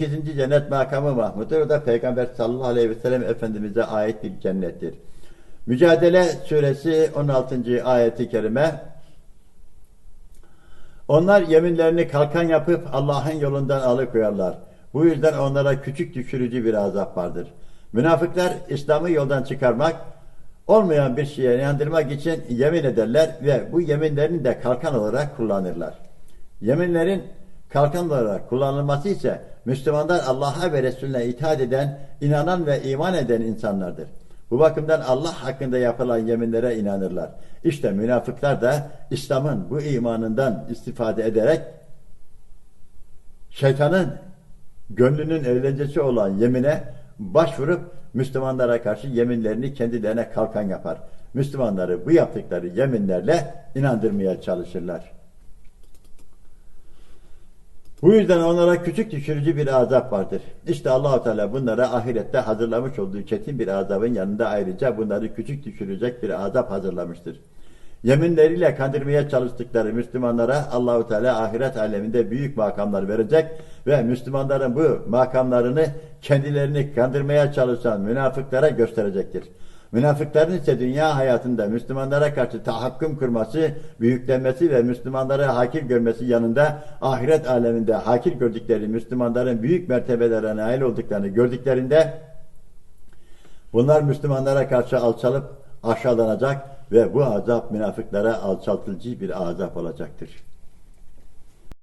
8. cennet makamı Mahmud'dur. O da Peygamber sallallahu aleyhi ve sellem Efendimiz'e ait bir cennettir. Mücadele suresi 16. ayeti kerime onlar yeminlerini kalkan yapıp Allah'ın yolundan alıkoyarlar. Bu yüzden onlara küçük düşürücü bir azap vardır. Münafıklar İslam'ı yoldan çıkarmak, olmayan bir şeye inandırmak için yemin ederler ve bu yeminlerini de kalkan olarak kullanırlar. Yeminlerin kalkan olarak kullanılması ise Müslümanlar Allah'a ve Resulüne itaat eden, inanan ve iman eden insanlardır. Bu bakımdan Allah hakkında yapılan yeminlere inanırlar. İşte münafıklar da İslam'ın bu imanından istifade ederek şeytanın gönlünün eğlencesi olan yemine başvurup Müslümanlara karşı yeminlerini kendilerine kalkan yapar. Müslümanları bu yaptıkları yeminlerle inandırmaya çalışırlar. Bu yüzden onlara küçük düşürücü bir azap vardır. İşte Allahu Teala bunlara ahirette hazırlamış olduğu çetin bir azabın yanında ayrıca bunları küçük düşürecek bir azap hazırlamıştır. Yeminleriyle kandırmaya çalıştıkları Müslümanlara Allahu Teala ahiret aleminde büyük makamlar verecek ve Müslümanların bu makamlarını kendilerini kandırmaya çalışan münafıklara gösterecektir. Münafıkların ise dünya hayatında Müslümanlara karşı tahakküm kurması, büyüklenmesi ve Müslümanları hakir görmesi yanında ahiret aleminde hakir gördükleri Müslümanların büyük mertebelere nail olduklarını gördüklerinde bunlar Müslümanlara karşı alçalıp aşağılanacak ve bu azap münafıklara alçaltıcı bir azap olacaktır.